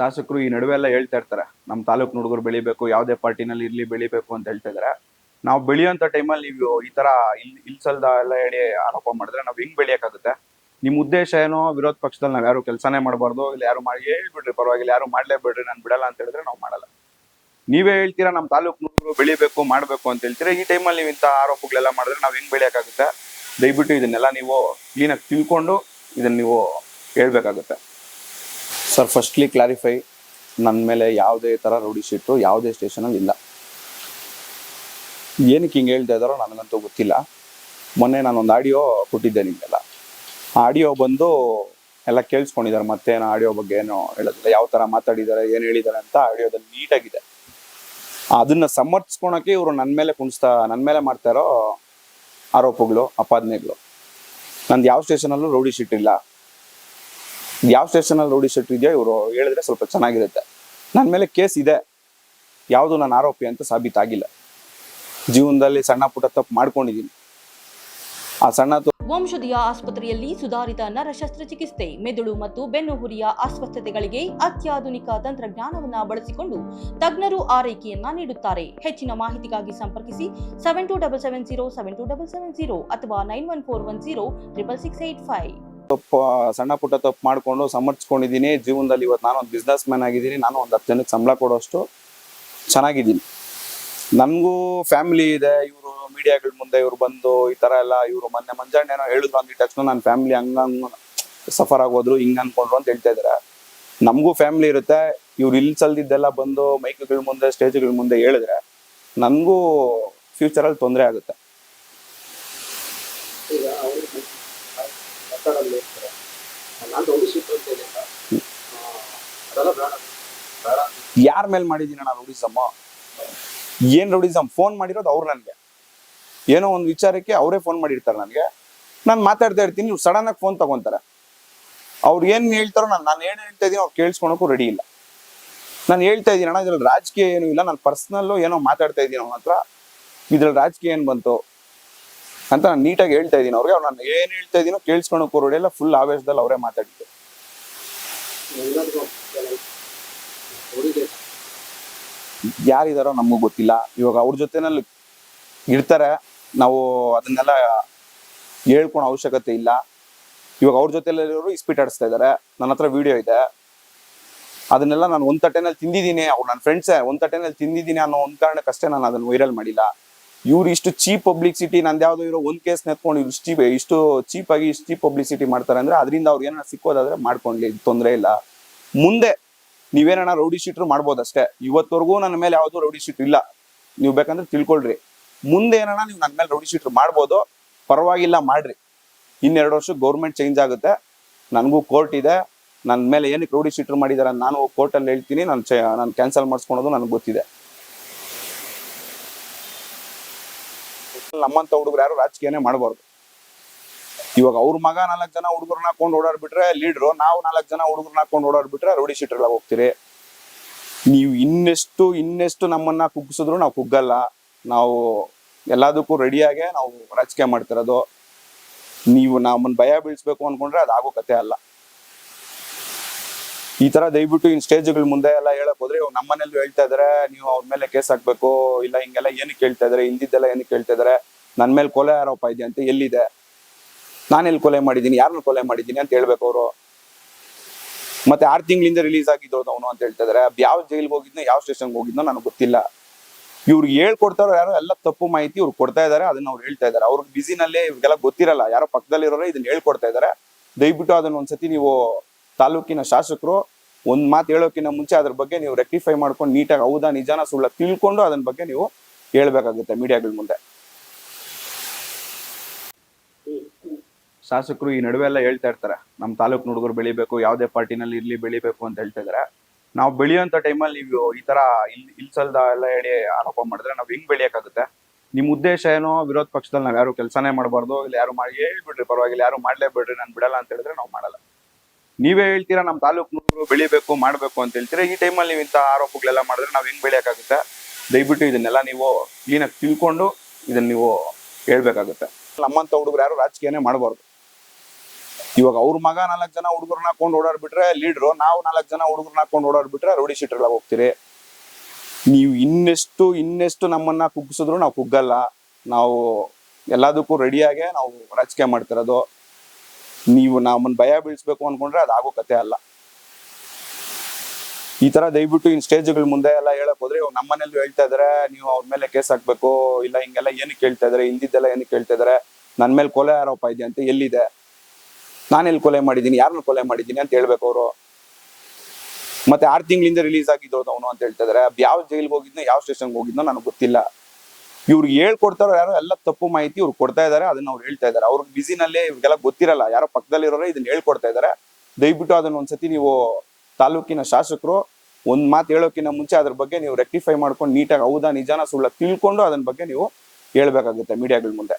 ಶಾಸಕರು ಈ ನಡುವೆ ಎಲ್ಲ ಹೇಳ್ತಾ ಇರ್ತಾರೆ, ನಮ್ಮ ತಾಲೂಕು ಹುಡುಗರು ಬೆಳಿಬೇಕು, ಯಾವುದೇ ಪಾರ್ಟಿನಲ್ಲಿ ಇರ್ಲಿ, ಬೆಳಿಬೇಕು ಅಂತ ಹೇಳ್ತಾ ನಾವು ಬೆಳೆಯುವಂಥ ಟೈಮಲ್ಲಿ ನೀವು ಈ ತರ ಇಲ್, ಇಲ್ಸಲ್ದ ಎಲ್ಲ ಹೇಳಿ ಆರೋಪ ಮಾಡಿದ್ರೆ ನಾವು ಹೆಂಗ್ ಬೆಳೆಯೋಕ್ಕಾಗುತ್ತೆ. ನಿಮ್ಮ ಉದ್ದೇಶ ಏನೋ? ವಿರೋಧ ಪಕ್ಷದಲ್ಲಿ ನಾವು ಯಾರು ಕೆಲಸನೇ ಮಾಡಬಾರ್ದು, ಇಲ್ಲ ಯಾರು ಮಾಡಿ, ಹೇಳ್ಬಿಡ್ರಿ ಪರವಾಗಿಲ್ಲ, ಯಾರು ಮಾಡಲೇಬೇಡ್ರಿ, ನಾನು ಬಿಡಲ್ಲ ಅಂತ ಹೇಳಿದ್ರೆ ನಾವು ಮಾಡಲ್ಲ. ನೀವೇ ಹೇಳ್ತೀರಾ ನಮ್ಮ ತಾಲೂಕು ಬೆಳಿಬೇಕು, ಮಾಡಬೇಕು ಅಂತ ಹೇಳ್ತೀರಾ? ಈ ಟೈಮಲ್ಲಿ ನೀವು ಇಂಥ ಆರೋಪಗಳೆಲ್ಲ ಮಾಡಿದ್ರೆ ನಾವು ಹೆಂಗ್ ಬೆಳೆಯೋಕ್ಕಾಗುತ್ತೆ? ದಯವಿಟ್ಟು ಇದನ್ನೆಲ್ಲ ನೀವು ಕ್ಲೀನಾಗಿ ತಿಳ್ಕೊಂಡು ಇದನ್ನ ನೀವು ಹೇಳ್ಬೇಕಾಗುತ್ತೆ. ಸರ್ ಫಸ್ಟ್ಲಿ ಕ್ಲಾರಿಫೈ ನನ್ನ ಮೇಲೆ ಯಾವುದೇ ಥರ ರೌಡಿ ಶೀಟು ಯಾವುದೇ ಸ್ಟೇಷನಲ್ಲಿ ಇಲ್ಲ. ಏನಕ್ಕೆ ಹಿಂಗೆ ಹೇಳ್ತಾ ಇದ್ದಾರೋ ನನಗಂತೂ ಗೊತ್ತಿಲ್ಲ. ಮೊನ್ನೆ ನಾನೊಂದು ಆಡಿಯೋ ಕೊಟ್ಟಿದ್ದೆ ನಿಮಗೆಲ್ಲ. ಆಡಿಯೋ ಬಂದು ಎಲ್ಲ ಕೇಳಿಸ್ಕೊಂಡಿದ್ದಾರೆ ಮತ್ತೇನು ಆಡಿಯೋ ಬಗ್ಗೆ ಏನು ಹೇಳೋದಿಲ್ಲ. ಯಾವ ಥರ ಮಾತಾಡಿದ್ದಾರೆ, ಏನು ಹೇಳಿದ್ದಾರೆ ಅಂತ ಆಡಿಯೋದಲ್ಲಿ ನೀಟಾಗಿದೆ ಅದನ್ನು ಸಮರ್ಥಿಸ್ಕೊಳಕ್ಕೆ ಇವರು ನನ್ನ ಮೇಲೆ ಕುಣಿಸ್ತಾ ನನ್ನ ಮೇಲೆ ಮಾಡ್ತಾ ಇರೋ ಆರೋಪಗಳು ಅಪಾದನೆಗಳು ನಂದು ಯಾವ ಸ್ಟೇಷನಲ್ಲೂ ರೌಡಿ ಶೀಟ್ ಇಲ್ಲ. ಯಾವ ಸ್ಟೇಷನಲ್ಲಿ ಇದೆಯೋ ಇವರು ಹೇಳಿದ್ರೆ ಸ್ವಲ್ಪ ಚೆನ್ನಾಗಿರುತ್ತೆ. ನನ್ನ ಮೇಲೆ ಕೇಸ್ ಇದೆ. ಯಾವುದು ನಾನು ಆರೋಪಿ ಅಂತ ಸಾಬೀತಾಗಿಲ್ಲ. ಜೀವನದಲ್ಲಿ ಸಣ್ಣ ಪುಟ್ಟ ತಪ್ಪು ಮಾಡ್ಕೊಂಡಿದ್ದೀನಿ. ಆ ಸಣ್ಣ ವಂಶದಿಯ ಆಸ್ಪತ್ರೆಯಲ್ಲಿ ಸುಧಾರಿತ ನರ ಶಸ್ತ್ರಚಿಕಿತ್ಸೆ ಮೆದುಳು ಮತ್ತು ಬೆನ್ನುಹುರಿಯ ಅಸ್ವಸ್ಥತೆಗಳಿಗೆ ಅತ್ಯಾಧುನಿಕ ತಂತ್ರಜ್ಞಾನವನ್ನ ಬಳಸಿಕೊಂಡು ತಜ್ಞರು ಆರೈಕೆಯನ್ನ ನೀಡುತ್ತಾರೆ. ಹೆಚ್ಚಿನ ಮಾಹಿತಿಗಾಗಿ ಸಂಪರ್ಕಿಸಿ seven two double seven zero seven two double seven zero ಅಥವಾ nine one four one zero triple six eight five ತಪ್ಪು ಸಣ್ಣ ಪುಟ್ಟ ತಪ್ಪು ಮಾಡಿಕೊಂಡು ಸಮರ್ಥಿಸ್ಕೊಂಡಿದ್ದೀನಿ. ಜೀವನದಲ್ಲಿ ಇವತ್ತು ನಾನು ಒಂದು ಬಿಸ್ನೆಸ್ ಮ್ಯಾನ್ ಆಗಿದ್ದೀನಿ. ನಾನು ಒಂದು ಹತ್ತು ಜನಕ್ಕೆ ಸಂಬಳ ಕೊಡೋಷ್ಟು ಚೆನ್ನಾಗಿದ್ದೀನಿ. ನನಗೂ ಫ್ಯಾಮಿಲಿ ಇದೆ. ಇವರು ಮೀಡಿಯಾಗಳ ಮುಂದೆ ಇವರು ಬಂದು ಈ ಥರ ಎಲ್ಲ ಇವರು ಮೊನ್ನೆ ಮಂಜಣ್ಣ ಏನೋ ಹೇಳಿದ್ರು ಅಂದಿದ ತಕ್ಷಣ ನನ್ನ ಫ್ಯಾಮಿಲಿ ಹಂಗ ಸಫರ್ ಆಗೋದ್ರು, ಹಿಂಗೆ ಅಂದ್ಕೊಂಡ್ರು ಅಂತ ಹೇಳ್ತಾ ಇದ್ದಾರೆ ನಮಗೂ ಫ್ಯಾಮಿಲಿ ಇರುತ್ತೆ. ಇವ್ರು ಇಲ್ಲಿ ಸಲ್ದಿದ್ದೆಲ್ಲ ಬಂದು ಮೈಕ್ಗಳ ಮುಂದೆ ಸ್ಟೇಜ್ಗಳ ಮುಂದೆ ಹೇಳಿದ್ರೆ ನನಗೂ ಫ್ಯೂಚರಲ್ಲಿ ತೊಂದರೆ ಆಗುತ್ತೆ ಈಗ ಅವರು ಮಾತಾಡಲು ಇರ್ತಾರೆ. ನಾನು ರೌಡಿ ಶೀಟ್ ಅಂತ. ಯಾರ ಮೇಲೆ ಮಾಡಿದ್ದೀನಿ ನಾನು ರೌಡಿಸಮ್ಮ ಏನ್ ರೌಡಿಸಮ್ ಫೋನ್ ಮಾಡಿರೋದು ಅವ್ರು ನನಗೆ. ಏನೋ ಒಂದು ವಿಚಾರಕ್ಕೆ ಅವರೇ ಫೋನ್ ಮಾಡಿರ್ತಾರೆ ನನಗೆ. ನಾನು ಮಾತಾಡ್ತಾ ಇರ್ತೀನಿ ನೀವು ಸಡನ್ ಆಗಿ ಫೋನ್ ತಗೊಂತಾರೆ. ಅವ್ರು ಏನ್ ಹೇಳ್ತಾರೋ ನಾನು ನಾನು ಏನು ಹೇಳ್ತಾ ಇದೀನಿ ಅವ್ರು ಕೇಳಿಸ್ಕೊಳಕ್ಕೂ ರೆಡಿ ಇಲ್ಲ. ನಾನು ಹೇಳ್ತಾ ಇದ್ದೀನಿ ಅಣ್ಣ, ಇದ್ರಲ್ಲಿ ರಾಜಕೀಯ ಏನು ಇಲ್ಲ. ನಾನು ಪರ್ಸ್ನಲ್ಲು ಏನೋ ಮಾತಾಡ್ತಾ ಇದ್ದೀನಿ ಅವ್ನ ಹತ್ರ. ಇದ್ರಲ್ಲಿ ರಾಜಕೀಯ ಏನು ಬಂತು? ಅಂತ ನಾನು ನೀಟಾಗಿ ಹೇಳ್ತಾ ಇದ್ದೀನಿ. ಅವ್ರಿಗೆ ಅವ್ರು ನಾನು ಏನು ಹೇಳ್ತಾ ಇದ್ದೀನೋ ಕೇಳಿಸ್ಕೊಳಕ್ಕೂ ಕೂರೋಡಿ ಎಲ್ಲ ಫುಲ್ ಆವೇಶದಲ್ಲಿ ಅವರೇ ಮಾತಾಡಿದ್ದು. ಯಾರಿದಾರೋ ನಮಗೂ ಗೊತ್ತಿಲ್ಲ. ಇವಾಗ ಅವ್ರ ಜೊತೆನಲ್ಲಿ ಇರ್ತಾರೆ. ನಾವು ಅದನ್ನೆಲ್ಲ ಹೇಳ್ಕೊಳೋ ಅವಶ್ಯಕತೆ ಇಲ್ಲ. ಇವಾಗ ಅವ್ರ ಜೊತೆಲಿರೋರು ಇಸ್ಪೀಟ್ ಆಡಿಸ್ತಾ ಇದ್ದಾರೆ. ನನ್ನ ಹತ್ರ ವಿಡಿಯೋ ಇದೆ. ಅದನ್ನೆಲ್ಲ ನಾನು ಒಂದ್ ತಟ್ಟೆನಲ್ಲಿ ತಿಂದಿದ್ದೀನಿ. ಅವ್ರು ನನ್ನ ಫ್ರೆಂಡ್ಸೇ ಒಂದ್ ತಟ್ಟೆನಲ್ಲಿ ತಿಂದಿದ್ದೀನಿ ಅನ್ನೋ ಒಂದು ಕಾರಣಕ್ಕಷ್ಟೇ ನಾನು ಅದನ್ನ ವೈರಲ್ ಮಾಡಿಲ್ಲ. ಇವ್ರು ಇಷ್ಟು ಚೀಪ್ ಪಬ್ಲಿಸಿಟಿ ನಂದು ಯಾವ್ದೋ ಇರೋ ಒಂದ್ ಕೇಸ್ ನೆತ್ಕೊಂಡು ಇವ್ರು ಚೀಪ್ ಇಷ್ಟು ಚೀಪ್ ಆಗಿ ಇಷ್ಟು ಚೀಪ್ ಪಬ್ಲಿಸಿಟಿ ಮಾಡ್ತಾರೆ ಅಂದ್ರೆ ಅದರಿಂದ ಅವ್ರಿಗೆ ಏನಾರ ಸಿಕ್ಕೋದಾದ್ರೆ ಮಾಡ್ಕೊಂಡ್ಲಿ ತೊಂದರೆ ಇಲ್ಲ. ಮುಂದೆ ನೀವೇನ ರೌಡಿ ಶೀಟ್ರು ಮಾಡ್ಬೋದಷ್ಟೇ. ಇವತ್ತವರೆಗೂ ನನ್ನ ಮೇಲೆ ಯಾವ್ದು ರೌಡಿ ಶೀಟ್ ಇಲ್ಲ. ನೀವು ಬೇಕಂದ್ರೆ ತಿಳ್ಕೊಳ್ರಿ. ಮುಂದೆ ಏನಾರ ನೀವು ನನ್ನ ಮೇಲೆ ರೌಡಿ ಶೀಟ್ರು ಮಾಡ್ಬೋದು, ಪರವಾಗಿಲ್ಲ, ಮಾಡ್ರಿ. ಇನ್ನೆರಡು ವರ್ಷ ಗೌರ್ಮೆಂಟ್ ಚೇಂಜ್ ಆಗುತ್ತೆ. ನನಗೂ ಕೋರ್ಟ್ ಇದೆ. ನನ್ನ ಮೇಲೆ ಏನಕ್ಕೆ ರೌಡಿ ಶೀಟ್ರು ಮಾಡಿದಾರೆ ಅಂತ ನಾನು ಕೋರ್ಟಲ್ಲಿ ಹೇಳ್ತೀನಿ. ನಾನು ನಾನು ಕ್ಯಾನ್ಸಲ್ ಮಾಡಿಸ್ಕೊಳೋದು ನನಗೆ ಗೊತ್ತಿದೆ. ನಮ್ಮಂತ ಹುಡುಗರು ಯಾರು ರಾಜಕೀಯನೇ ಮಾಡಬಾರ್ದು. ಇವಾಗ ಅವ್ರ ಮಗ ನಾಲ್ಕು ಜನ ಹುಡುಗರನ್ನ ಹಾಕೊಂಡು ಓಡಾಡ್ಬಿಟ್ರೆ ಲೀಡ್ರು, ನಾವು ನಾಲ್ಕು ಜನ ಹುಡುಗರನ್ನ ಹಾಕೊಂಡು ಓಡಾಡ್ಬಿಟ್ರೆ ರೋಡಿ ಶೀಟ್ರೆಲ್ಲ ಹೋಗ್ತೀರಿ. ನೀವು ಇನ್ನೆಷ್ಟು ಇನ್ನೆಷ್ಟು ನಮ್ಮನ್ನ ಕುಗ್ಗಿಸಿದ್ರು ನಾವು ಕುಗ್ಗಲ್ಲ. ನಾವು ಎಲ್ಲದಕ್ಕೂ ರೆಡಿಯಾಗೆ ನಾವು ರಾಜಕೀಯ ಮಾಡ್ತಿರೋದು. ನೀವು ನಮ್ಮನ್ನ ಭಯ ಬೀಳಿಸ್ಬೇಕು ಅನ್ಕೊಂಡ್ರೆ ಅದು ಆಗೋ ಕತೆ ಅಲ್ಲ. ಈ ತರ ದಯವಿಟ್ಟು ಇನ್ ಸ್ಟೇಜ್ಗಳ ಮುಂದೆ ಎಲ್ಲ ಹೇಳಕ್ ಹೋದ್ರೆ ಇವಾಗ ನಮ್ಮನೆಲ್ಲೂ ಹೇಳ್ತಾ ಇದಾರೆ, ನೀವು ಅವ್ರ ಮೇಲೆ ಕೇಸ್ ಹಾಕ್ಬೇಕು, ಇಲ್ಲ ಹಿಂಗೆಲ್ಲ ಏನಕ್ಕೆ ಹೇಳ್ತಾ ಇದಾರೆ ಇಲ್ದಿದ್ದೆಲ್ಲ ಏನಕ್ಕೆ ಹೇಳ್ತಾ ಇದಾರೆ ನನ್ನ ಮೇಲೆ ಕೊಲೆ ಆರೋಪ ಇದೆ ಅಂತ ಎಲ್ಲಿದೆ? ನಾನೆಲ್ಲಿ ಕೊಲೆ ಮಾಡಿದ್ದೀನಿ ಯಾರನ್ನ ಕೊಲೆ ಮಾಡಿದ್ದೀನಿ ಅಂತ ಹೇಳ್ಬೇಕು ಅವರು. ಮತ್ತೆ ಆರು ತಿಂಗಳಿಂದ ರಿಲೀಸ್ ಆಗಿದ್ದೋದು ಅವನು ಅಂತ ಹೇಳ್ತಾ ಇದಾರೆ ಯಾವ ಜೈಲ್ಗೆ ಹೋಗಿದ್ನೋ, ಯಾವ ಸ್ಟೇಷನ್ಗೆ ಹೋಗಿದ್ನೋ ನನಗೆ ಗೊತ್ತಿಲ್ಲ. ಇವ್ರಿಗೆ ಹೇಳ್ಕೊಡ್ತಾರೋ ಯಾರೋ ಎಲ್ಲ ತಪ್ಪು ಮಾಹಿತಿ ಇವ್ರು ಕೊಡ್ತಾ ಇದಾರೆ, ಅದನ್ನ ಅವ್ರು ಹೇಳ್ತಾ ಇದಾರೆ. ಅವ್ರಿಗೆ ಬಿಸಿನಲ್ಲೇ ಇವ್ರಿಗೆಲ್ಲ ಗೊತ್ತಿರಲ್ಲ, ಯಾರೋ ಪಕ್ಕದಲ್ಲಿರೋರೇ ಇದನ್ನ ಹೇಳ್ಕೊಡ್ತಾ ಇದಾರೆ. ದಯವಿಟ್ಟು ಅದನ್ನ ಒಂದ್ಸತಿ ನೀವು ತಾಲೂಕಿನ ಶಾಸಕರು ಒಂದ್ ಮಾತು ಹೇಳೋಕ್ಕಿಂತ ಮುಂಚೆ ಅದ್ರ ಬಗ್ಗೆ ನೀವು ರೆಕ್ಟಿಫೈ ಮಾಡ್ಕೊಂಡು ನೀಟಾಗಿ ಹೌದಾ, ನಿಜಾನ, ಸುಳ್ಳ ತಿಳ್ಕೊಂಡು ಅದನ್ನ ಬಗ್ಗೆ ನೀವು ಹೇಳ್ಬೇಕಾಗುತ್ತೆ ಮೀಡಿಯಾಗಳ ಮುಂದೆ. ಶಾಸಕರು ಈ ನಡುವೆ ಎಲ್ಲ ಹೇಳ್ತಾ ಇರ್ತಾರೆ ನಮ್ಮ ತಾಲೂಕು ಹುಡುಗರು ಬೆಳಿಬೇಕು, ಯಾವುದೇ ಪಾರ್ಟಿನಲ್ಲಿ ಇರ್ಲಿ ಬೆಳಿಬೇಕು ಅಂತ ಹೇಳ್ತಾ ಇದಾರೆ. ನಾವು ಬೆಳೆಯುವಂತ ಟೈಮಲ್ಲಿ ನೀವು ಈ ತರ ಇಲ್, ಇಲ್ಸಲ್ದ ಎಲ್ಲ ಹೇಳಿ ಆರೋಪ ಮಾಡಿದ್ರೆ ನಾವು ಹೆಂಗ್ ಬೆಳೆಯಕ್ಕಾಗುತ್ತೆ? ನಿಮ್ ಉದ್ದೇಶ ಏನೋ? ವಿರೋಧ ಪಕ್ಷದಲ್ಲಿ ನಾವ್ ಯಾರು ಕೆಲಸನೇ ಮಾಡಬಾರ್ದು, ಇಲ್ಲ ಯಾರು ಮಾಡಿ ಹೇಳ್ಬಿಡ್ರಿ ಪರವಾಗಿಲ್ಲ, ಯಾರು ಮಾಡ್ಲೇಬೇಡ್ರಿ, ನಾನು ಬಿಡಲ್ಲ ಅಂತ ಹೇಳಿದ್ರೆ ನಾವು ಮಾಡಲ್ಲ. ನೀವೇ ಹೇಳ್ತೀರಾ ನಮ್ಮ ತಾಲೂಕು ಹುಡುಗರು ಬೆಳಿಬೇಕು, ಮಾಡ್ಬೇಕು ಅಂತ ಹೇಳ್ತೀರಾ? ಈ ಟೈಮಲ್ಲಿ ನೀವು ಇಂಥ ಆರೋಪಗಳೆಲ್ಲ ಮಾಡಿದ್ರೆ ನಾವು ಹೆಂಗ್ ಬೆಳೆಯೋಕ್ಕಾಗುತ್ತೆ ದಯವಿಟ್ಟು ಇದನ್ನೆಲ್ಲ ನೀವು ಕ್ಲೀನಾಗಿ ತಿಳ್ಕೊಂಡು ಇದನ್ನ ನೀವು ಹೇಳ್ಬೇಕಾಗುತ್ತೆ. ನಮ್ಮಂತ ಹುಡುಗರು ಯಾರು ರಾಜಕೀಯನೇ ಮಾಡಬಾರ್ದು. ಇವಾಗ ಅವ್ರ ಮಗ ನಾಲ್ಕು ಜನ ಹುಡುಗರನ್ನ ಹಾಕೊಂಡು ಓಡಾಡ್ಬಿಟ್ರೆ ಲೀಡ್ರು ನಾವು ನಾಲ್ಕು ಜನ ಹುಡುಗರನ್ನ ಹಾಕೊಂಡು ಓಡಾಡ್ಬಿಟ್ರೆ ರೌಡಿ ಶೀಟ್ರೆಲ್ಲ ಹೋಗ್ತೀರಿ. ನೀವು ಇನ್ನೆಷ್ಟು ಇನ್ನೆಷ್ಟು ನಮ್ಮನ್ನ ಕುಗ್ಗಿಸಿದ್ರು ನಾವು ಕುಗ್ಗಲ್ಲ. ನಾವು ಎಲ್ಲದಕ್ಕೂ ರೆಡಿಯಾಗೆ ನಾವು ರಾಜಕೀಯ ಮಾಡ್ತಿರೋದು. ನೀವು ನಮ್ಮನ್ನ ಭಯ ಬೀಳಿಸ್ಬೇಕು ಅನ್ಕೊಂಡ್ರೆ ಅದಾಗೋ ಕತೆ ಅಲ್ಲ. ಈ ತರ ದಯವಿಟ್ಟು ಇನ್ ಸ್ಟೇಜ್ಗಳ ಮುಂದೆ ಎಲ್ಲ ಹೇಳಕ್ ಹೋದ್ರೆ ಇವಾಗ ನಮ್ಮನೇಲಿ ಹೇಳ್ತಾ ಇದ್ರೆ, ನೀವು ಅವ್ರ ಮೇಲೆ ಕೇಸ್ ಹಾಕ್ಬೇಕು, ಇಲ್ಲ ಹಿಂಗೆಲ್ಲ ಏನಕ್ಕೆ ಕೇಳ್ತಾ ಇದ್ರೆ, ಇಲ್ದಿದ್ದೆಲ್ಲ ಏನಕ್ಕೆ ಕೇಳ್ತಾ ಇದ್ರೆ ನನ್ನ ಮೇಲೆ ಕೊಲೆ ಆರೋಪ ಇದೆ ಅಂತ ಎಲ್ಲಿದೆ? ನಾನು ಎಲ್ಲಿ ಕೊಲೆ ಮಾಡಿದ್ದೀನಿ ಯಾರನ್ನ ಕೊಲೆ ಮಾಡಿದ್ದೀನಿ ಅಂತ ಹೇಳ್ಬೇಕು ಅವರು. ಮತ್ತೆ ಆರು ತಿಂಗಳಿಂದ ರಿಲೀಸ್ ಆಗಿದ್ದು ಅವನು ಅಂತ ಹೇಳ್ತಾ ಇದಾರೆ ಯಾವ ಜೈಲ್ಗೆ ಹೋಗಿದ್ನೋ, ಯಾವ ಸ್ಟೇಷನ್ಗೆ ಹೋಗಿದ್ನೋ ನನಗೆ ಗೊತ್ತಿಲ್ಲ. ಇವ್ರಿಗೆ ಹೇಳ್ಕೊಡ್ತಾರೋ ಯಾರೋ ಎಲ್ಲ ತಪ್ಪು ಮಾಹಿತಿ ಇವ್ರು ಕೊಡ್ತಾ ಇದ್ದಾರೆ ಅದನ್ನ ಅವ್ರು ಹೇಳ್ತಾ ಇದಾರೆ. ಅವ್ರಿಗೆ ಬಿಸಿನಲ್ಲೇ ಇವ್ರಿಗೆಲ್ಲ ಗೊತ್ತಿರಲ್ಲ, ಯಾರೋ ಪಕ್ಕದಲ್ಲಿರೋರು ಇದನ್ನ ಹೇಳ್ಕೊಡ್ತಾ ಇದ್ದಾರೆ ದಯವಿಟ್ಟು ಅದನ್ನ ಒಂದ್ಸತಿ ನೀವು ತಾಲೂಕಿನ ಶಾಸಕರು ಒಂದ್ ಮಾತು ಹೇಳೋಕಿನ್ನ ಮುಂಚೆ ಅದ್ರ ಬಗ್ಗೆ ನೀವು ರೆಕ್ಟಿಫೈ ಮಾಡ್ಕೊಂಡು ನೀಟಾಗಿ ಹೌದಾ, ನಿಜಾನ ಸುಳ್ಳ ತಿಳ್ಕೊಂಡು ಅದನ್ನ ಬಗ್ಗೆ ನೀವು ಹೇಳ್ಬೇಕಾಗುತ್ತೆ ಮೀಡಿಯಾಗಳ ಮುಂದೆ.